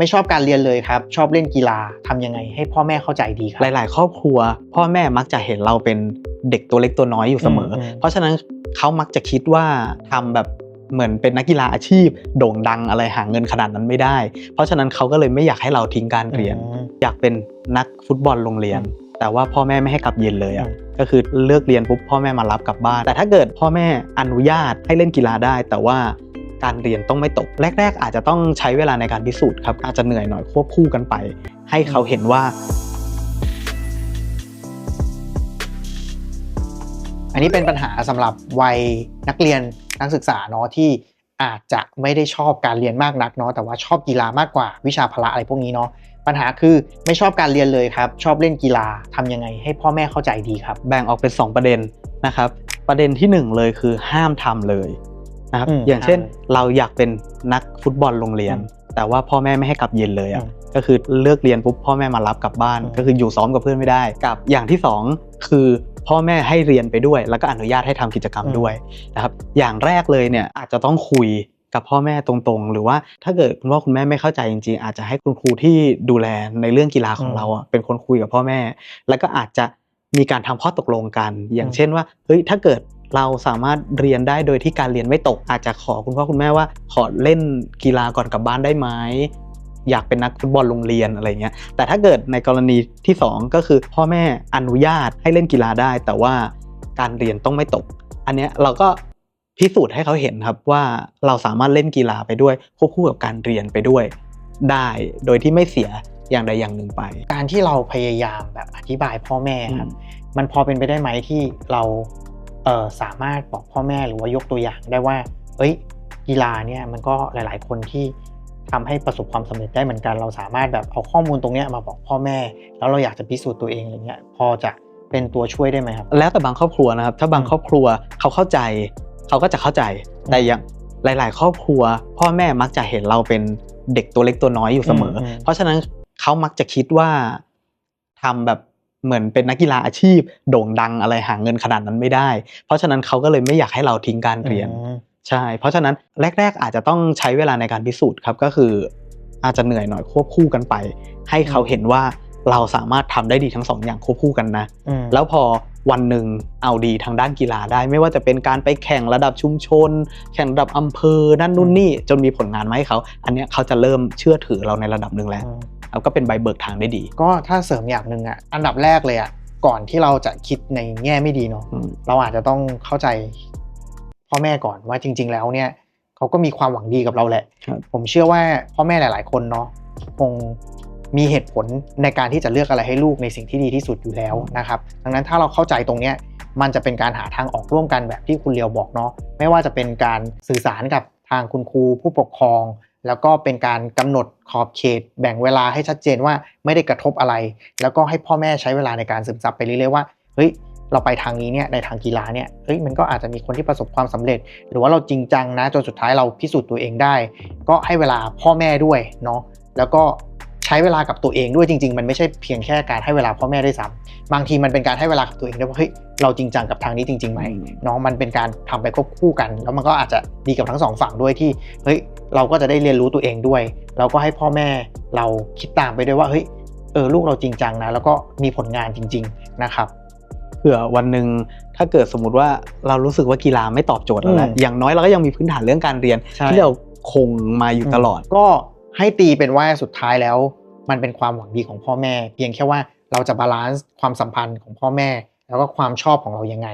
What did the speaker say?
ไม่ชอบการเรียนเลยครับ ชอบเล่นกีฬาทำยังไงให้พ่อแม่เข้าใจดีครับ หลาย ๆ ครอบครัว พ่อแม่มักจะเห็นเราเป็นเด็กตัวเล็กตัวน้อยอยู่เสมออมอืมเพราะฉะนั้นเขามักจะคิดว่าทำแบบเหมือนเป็นนักกีฬาอาชีพ โด่งดังอะไรหาเงินขนาดนั้นไม่ได้ เพราะฉะนั้นเขาก็เลยไม่อยากให้เราทิ้งการเรียนอืมอยากเป็นนักฟุตบอลโรงเรียนอืมแต่ว่าพ่อแม่ไม่ให้กลับเย็นเลยอะอืมก็คือเลิกเรียนปุ๊บพ่อแม่มารับกลับบ้าน แต่ถ้าเกิดพ่อแม่อนุญาตให้เล่นกีฬาได้ แต่ว่า การเรียนต้องไม่ตก แรก ๆ อาจจะต้องใช้เวลาในการพิสูจน์ครับอาจจะเหนื่อยหน่อยควบคู่กันไป ให้เขาเห็นว่า อันนี้เป็นปัญหาสำหรับวัยนักเรียนนักศึกษาเนาะที่อาจจะไม่ได้ชอบการเรียนมากนักเนาะแต่ว่าชอบกีฬามากกว่าวิชาพละอะไรพวกนี้เนาะปัญหาคือไม่ชอบการเรียนเลยครับ ชอบเล่นกีฬาทำยังไงให้พ่อแม่เข้าใจดีครับ แบ่งออกเป็น 2 ประเด็นนะครับ ประเด็นที่ 1 เลยคือห้ามทำเลย นะครับอืมอย่างเช่นห้ามเลยเราอยากเป็นนักฟุตบอลโรงเรียนอืมแต่ว่าพ่อแม่ไม่ให้กลับเย็นเลยอะอืมก็คือเลิกเรียนปุ๊บพ่อแม่มารับกลับบ้านอืมก็คืออยู่ซ้อมกับเพื่อนไม่ได้กับอย่างที่สองคือพ่อแม่ให้เรียนไปด้วย แล้วก็อนุญาตให้ทำกิจกรรมด้วยนะครับอย่างแรกเลยเนี่ยอาจจะต้องคุยกับพ่อแม่ตรงๆ หรือว่าถ้าเกิดคุณพ่อคุณแม่ไม่เข้าใจจริงๆ อาจจะให้คุณครูที่ดูแลในเรื่องกีฬาของเราอะเป็นคนคุยกับพ่อแม่ แล้วก็อาจจะมีการทำข้อตกลงกัน อย่างอืมเช่นว่าเฮ้ยถ้าเกิด เราสามารถเรียนได้โดยที่การเรียนไม่ตก อาจจะขอคุณพ่อคุณแม่ว่า ขอเล่นกีฬาก่อนกลับบ้านได้ไหมอยากเป็นนักฟุตบอลโรงเรียนอะไรเงี้ยแต่ถ้าเกิดในกรณีที่สองก็คือพ่อแม่อนุญาตให้เล่นกีฬาได้ แต่ว่าการเรียนต้องไม่ตก อันเนี้ยเราก็พิสูจน์ให้เขาเห็นครับว่าเราสามารถเล่นกีฬาไปด้วยควบคู่กับการเรียนไปด้วย ได้โดยที่ไม่เสียอย่างใดอย่างหนึ่งไป การที่เราพยายามแบบอธิบายพ่อแม่ครับอืมมันพอเป็นไปได้ไหมที่เรา เออสามารถบอกพ่อแม่หรือว่ายกตัวอย่างได้ว่า เอ้ย กีฬาเนี่ยมันก็หลาย ๆ คนที่ทำให้ประสบความสำเร็จได้เหมือนกัน เราสามารถแบบเอาข้อมูลตรงเนี้ยมาบอกพ่อแม่ แล้วเราอยากจะพิสูจน์ตัวเองอะไรเงี้ยพอจะเป็นตัวช่วยได้ไหมครับ แล้วแต่บางครอบครัวนะครับ ถ้าบางอืมครอบครัวเขาเข้าใจ เขาก็จะเข้าใจแต่อย่างหลาย ๆ ครอบครัว พ่อแม่มักจะเห็นเราเป็นเด็กตัวเล็กตัวน้อยอยู่เสมออมเพราะฉะนั้นเขามักจะคิดว่าทำแบบ เหมือนเป็นนักกีฬาอาชีพ โด่งดังอะไรหาเงินขนาดนั้นไม่ได้ เพราะฉะนั้นเขาก็เลยไม่อยากให้เราทิ้งการเรียนอืมใช่ เพราะฉะนั้นแรก ๆ อาจจะต้องใช้เวลาในการพิสูจน์ครับก็คือ อาจจะเหนื่อยหน่อยควบคู่กันไป ให้เขาเห็นว่าเราสามารถทำได้ดีทั้งสองอย่างควบคู่กันนะอืมแล้วพอวันหนึ่งเอาดีทางด้านกีฬาได้ ไม่ว่าจะเป็นการไปแข่งระดับชุมชน แข่งระดับอำเภอนั่นนู่นนี่จนมีผลงานมาให้เขา อันเนี้ยเขาจะเริ่มเชื่อถือเราในระดับหนึ่งแล้วอืม แล้วก็เป็นใบเบิกทางได้ดี ก็ถ้าเสริมอย่างหนึ่งอะอันดับแรกเลยอะก่อนที่เราจะคิดในแง่ไม่ดีเนาะอืมเราอาจจะต้องเข้าใจพ่อแม่ก่อนว่าจริง ๆ แล้วเนี่ยเขาก็มีความหวังดีกับเราแหละครับผมเชื่อว่าพ่อแม่หลาย ๆ คนเนาะคงมีเหตุผลในการที่จะเลือกอะไรให้ลูกในสิ่งที่ดีที่สุดอยู่แล้วนะครับ ดังนั้นถ้าเราเข้าใจตรงเนี้ยมันจะเป็นการหาทางออกร่วมกันแบบที่คุณเลียวบอกเนาะไม่ว่าจะเป็นการสื่อสารกับทางคุณครูผู้ปกครองแล้วก็เป็นการกำหนดขอบเขต แบ่งเวลาให้ชัดเจนว่าไม่ได้กระทบอะไร แล้วก็ให้พ่อแม่ใช้เวลาในการซึมซับไปเรื่อยๆว่าเฮ้ยเราไปทางนี้เนี่ยในทางกีฬาเนี่ยเฮ้ยมันก็อาจจะมีคนที่ประสบความสำเร็จ หรือว่าเราจริงจังนะจนสุดท้ายเราพิสูจน์ตัวเองได้ ก็ให้เวลาพ่อแม่ด้วยเนาะแล้วก็ใช้เวลากับตัวเองด้วยจริง ๆ มันไม่ใช่เพียงแค่การให้เวลาพ่อแม่ด้วยซ้ำบางทีมันเป็นการให้เวลากับตัวเองด้วยว่าเฮ้ยเราจริงจังกับทางนี้จริงๆไหมอืมเนาะมันเป็นการทำไปควบคู่กัน แล้วมันก็อาจจะดีกับทั้งสองฝั่งด้วยที่เฮ้ย เราก็จะได้เรียนรู้ตัวเองด้วยแล้วก็ให้พ่อแม่เราคิดตามไปด้วยว่าเฮ้ยเออลูกเราจริงจังนะ แล้วก็มีผลงานจริง ๆนะครับเผื่อวันหนึ่งถ้าเกิดสมมุติว่าเรารู้สึกว่ากีฬาไม่ตอบโจทย์เราแล้วอืมอย่างน้อยเราก็ยังมีพื้นฐานเรื่องการเรียนใช่ที่เราคงมาอยู่ตลอด ก็ให้ตีเป็นว่าสุดท้ายแล้ว มันเป็นความหวังดีของพ่อแม่ เพียงแค่ว่าเราจะบาลานซ์ความสัมพันธ์ของพ่อแม่ แล้วก็ความชอบของเรายังไง